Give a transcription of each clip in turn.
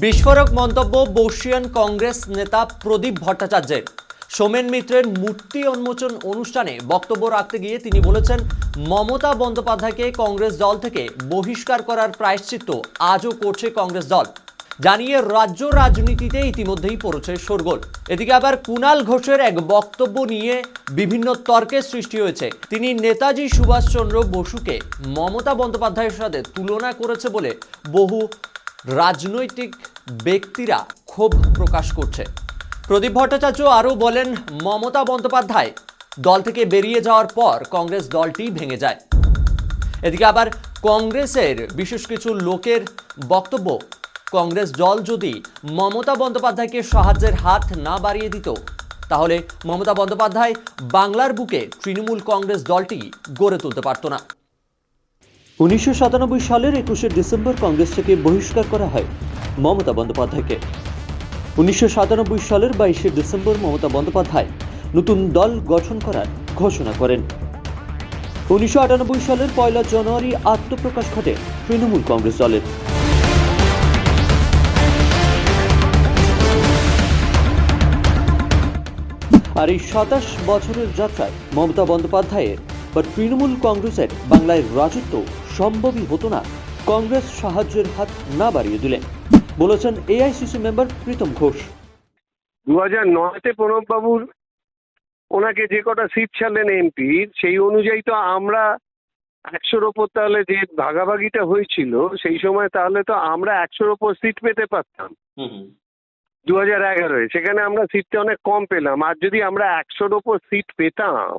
বিস্ফোরক মন্তব্য বর্ষিয়ান কংগ্রেস নেতা প্রদীপ ভট্টাচার্যের। সোমেন মিত্রের মূর্তি উন্মোচন অনুষ্ঠানে বক্তব্য রাখতে গিয়ে তিনি বলেছেন, মমতা বন্দ্যোপাধ্যায়কে কংগ্রেস দল থেকে বহিষ্কার করার প্রায়শ্চিত্ত আজও করছে কংগ্রেস দল। জানিয়ে রাজ্য রাজনীতিতে ইতিমধ্যেই পড়েছে শোরগোল। এদিকে আবার কুণাল ঘোষের এক বক্তব্য নিয়ে বিভিন্ন তর্কের সৃষ্টি হয়েছে। তিনি নেতাজি সুভাষচন্দ্র বসুকে মমতা বন্দ্যোপাধ্যায়ের সাথে তুলনা করেছে বলে বহু রাজনৈতিক ব্যক্তিরা ক্ষোভ প্রকাশ করছে। প্রদীপ ভট্টাচার্য আরও বলেন, মমতা বন্দ্যোপাধ্যায় দল থেকে বেরিয়ে যাওয়ার পর কংগ্রেস দলটি ভেঙে যায়। এদিকে আবার কংগ্রেসের বিশেষ কিছু লোকের বক্তব্য, কংগ্রেস দল যদি মমতা বন্দ্যোপাধ্যায়কে সাহায্যের হাত না বাড়িয়ে দিত, তাহলে মমতা বন্দ্যোপাধ্যায় বাংলার বুকে তৃণমূল কংগ্রেস দলটি গড়ে তুলতে পারত না। উনিশশো সাতানব্বই সালের একুশে ডিসেম্বর কংগ্রেস থেকে বহিষ্কার করা হয় মমতা বন্দ্যোপাধ্যায়কে। উনিশশো সাতানব্বই সালের বাইশে ডিসেম্বর মমতা বন্দ্যোপাধ্যায় নতুন দল গঠন করার ঘোষণা করেন। উনিশশো আটানব্বই সালের পয়লা জানুয়ারি আত্মপ্রকাশ ঘটে তৃণমূল কংগ্রেস দলের। আর এই সাতাশ বছরের যাত্রায় মমতা বন্দ্যোপাধ্যায়ের বা তৃণমূল কংগ্রেসের বাংলায় রাজত্ব সম্ভবই হতো না। কংগ্রেস সাহায্যের হাত না বাড়িয়ে দিলে বলেছেন এআইসিসি মেম্বার প্রীতম ঘোষ। দু হাজার নয়তে প্রণববাবুর ওনাকে যে কটা সিট ছাড়লেন এমপির সেই অনুযায়ী তো আমরা একশোর ওপর তাহলে যে ভাগাভাগিটা হয়েছিল সেই সময় তাহলে তো আমরা একশোর ওপর সিট পেতে পারতাম। দু হাজার এগারোয় সেখানে আমরা সিটটা অনেক কম পেলাম। আর যদি আমরা একশোর ওপর সিট পেতাম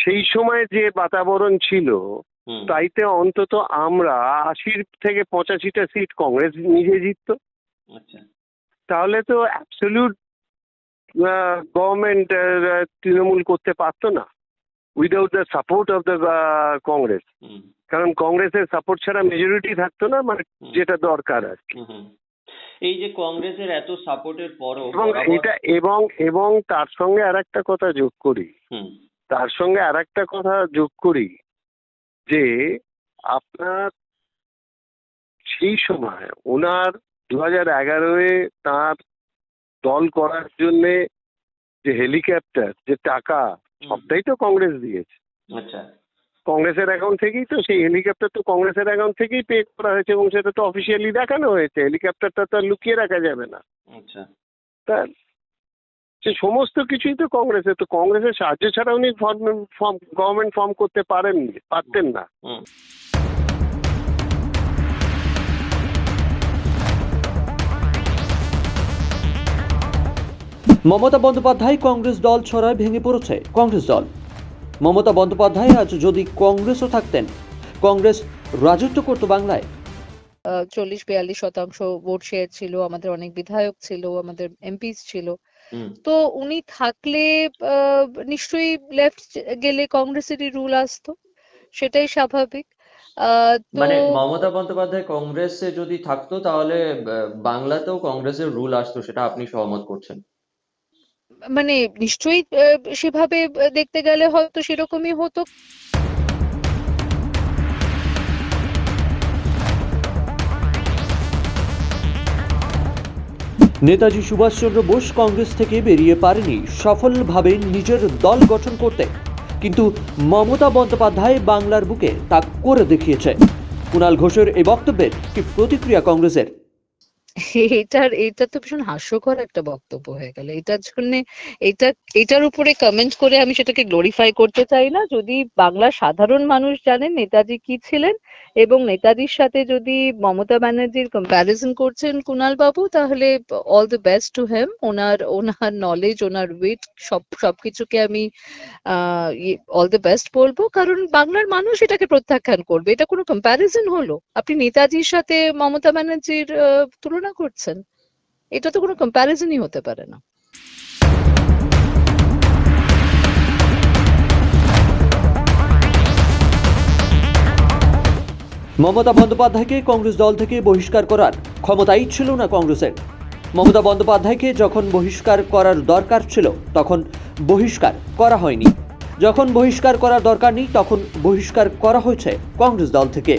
সেই সময় যে বাতাবরণ ছিল তাইতে অন্তত আমরা আশির থেকে পঁচাশিটা সিট কংগ্রেস নিজে জিততো। আচ্ছা। তাহলে তো অ্যাবসলিউট গভর্নমেন্ট তৃণমূল করতে পারতো না। Without the support of the Congress কারণ কংগ্রেসের সাপোর্ট ছাড়া মেজরিটি থাকতো না মানে যেটা দরকার আর কি। এই যে কংগ্রেসের এত সাপোর্টের পরও এবং এটা এবং এবং তার সঙ্গে আর একটা কথা যোগ করি। তার সঙ্গে আর একটা কথা যোগ করি। যে আপনার সেই সময় ওনার দু হাজার এগারোয় তাঁর দল করার জন্যে যে হেলিকপ্টার যে টাকা সবটাই তো কংগ্রেস দিয়েছে। আচ্ছা। কংগ্রেসের অ্যাকাউন্ট থেকেই তো সেই হেলিকপ্টার তো কংগ্রেসের অ্যাকাউন্ট থেকেই পে করা হয়েছে এবং সেটা তো অফিসিয়ালি দেখানো হয়েছে। হেলিকপ্টারটা তো আর লুকিয়ে রাখা যাবে না। আচ্ছা। তা সে সমস্ত কিছুই তো কংগ্রেসের তো কংগ্রেসের সাহায্য ছাড়া উনি ফর্ম ফর্ম গভর্নমেন্ট ফর্ম করতে পারেননি পারতেন না। মমতা বন্দ্যোপাধ্যায় কংগ্রেস দল ছড়ায় ভেঙে পড়েছে কংগ্রেস দল। মমতা বন্দ্যোপাধ্যায় আজ যদি কংগ্রেসও থাকতেন কংগ্রেস রাজত্ব করত বাংলায়। চল্লিশ বিয়াল্লিশ শতাংশ ভোট শেয়ার ছিল আমাদের অনেক বিধায়ক ছিল আমাদের এমপি ছিল। তো উনি থাকলে নিশ্চয়ই লেফট গেলে কংগ্রেসেরই রুল আসতো সেটাই স্বাভাবিক। মানে মমতা বন্দ্যোপাধ্যায় কংগ্রেসে যদি থাকতো তাহলে বাংলাতেও কংগ্রেসের রুল আসতো সেটা আপনি সহমত করছেন? মানে নিশ্চয়ই সেভাবে দেখতে গেলে হয়তো সেরকমই হতো। নেতাজি সুভাষচন্দ্র বোস কংগ্রেস থেকে বেরিয়ে পারেনি, সফলভাবে নিজের দল গঠন করতে। কিন্তু মমতা বন্দ্যোপাধ্যায় বাংলার বুকে তা করে দেখিয়েছে। কুণাল ঘোষের এই বক্তব্যের কি প্রতিক্রিয়া কংগ্রেসের? এটার এটা তো ভীষণ হাস্যকর একটা বক্তব্য হয়ে গেল। এটার জন্য এটা এটার উপরে কমেন্ট করে আমি সেটাকে গ্লোরিফাই করতে চাই না। যদি বাংলার সাধারণ মানুষ জানেন নেতাজি কি ছিলেন? এবং নেতাজির সাথে যদি মমতা ব্যানার্জির কম্প্যারিজন করছেন কুণাল বাবু তাহলে all the best to him ওনার ওনার নলেজ ওনার উইট সব সবকিছুকে আমি অল দ্য বেস্ট বলব। কারণ বাংলার মানুষ এটাকে প্রত্যাখ্যান করবে। এটা কোনো কম্প্যারিজন হলো। আপনি নেতাজির সাথে মমতা ব্যানার্জির আহ, তুলনা করছেন, এটা তো কোনো কম্প্যারিজনই হতে পারে না। মমতা বন্দ্যোপাধ্যায়কে কংগ্রেস দল থেকে বহিষ্কার করার ক্ষমতাই ছিল না কংগ্রেসের। মমতা বন্দ্যোপাধ্যায়কে যখন বহিষ্কার করার দরকার ছিল, তখন বহিষ্কার করা হয়নি। যখন বহিষ্কার করার দরকার নেই, তখন বহিষ্কার করা হয়েছে কংগ্রেস দল থেকে।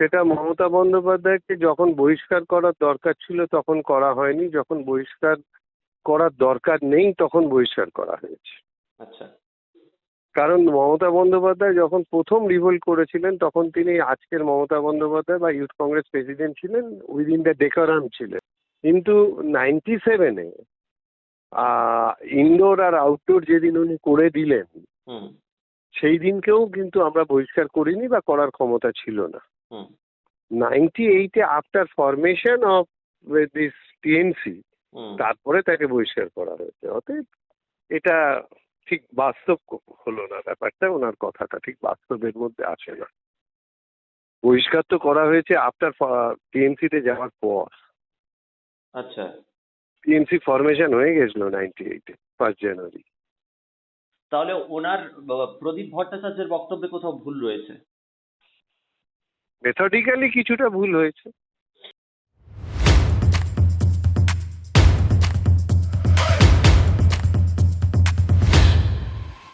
সেটা মমতা বন্দ্যোপাধ্যায়কে যখন বহিষ্কার করার দরকার ছিল তখন করা হয়নি। যখন বহিষ্কার করার দরকার নেই তখন বহিষ্কার করা হয়েছে। আচ্ছা। কারণ মমতা বন্দ্যোপাধ্যায় যখন প্রথম রিভোল্ট করেছিলেন তখন তিনি আজকের মমতা বন্দ্যোপাধ্যায় বা ইউথ কংগ্রেস প্রেসিডেন্ট ছিলেন উইদিন দ্য ডেকারাম ছিলেন। কিন্তু নাইনটি সেভেনে ইনডোর আর আউটডোর যেদিন উনি করে দিলেন হুম। সেই দিনকেও কিন্তু আমরা বহিষ্কার করিনি বা করার ক্ষমতা ছিল না। হুম। Ninety eight after formation of this TMC তারপরে তাকে বহিষ্কার করা হয়েছে। অতএব এটা ঠিক বাস্তব হলো না ব্যাপারটা ওনার কথাটা ঠিক বাস্তবের মধ্যে আসে না। বহিষ্কার তো করা হয়েছে আফটার টিএনসিতে যাওয়ার পর। আচ্ছা। টিএনসি ফরমেশন হয়ে গেছিল নাইনটি এইটে ফার্স্ট জানুয়ারি তাহলে ওনার প্রদীপ ভট্টাচার্যের বক্তব্যে কোথাও ভুল রয়েছে? মেথডিক্যালি কিছুটা ভুল হয়েছে।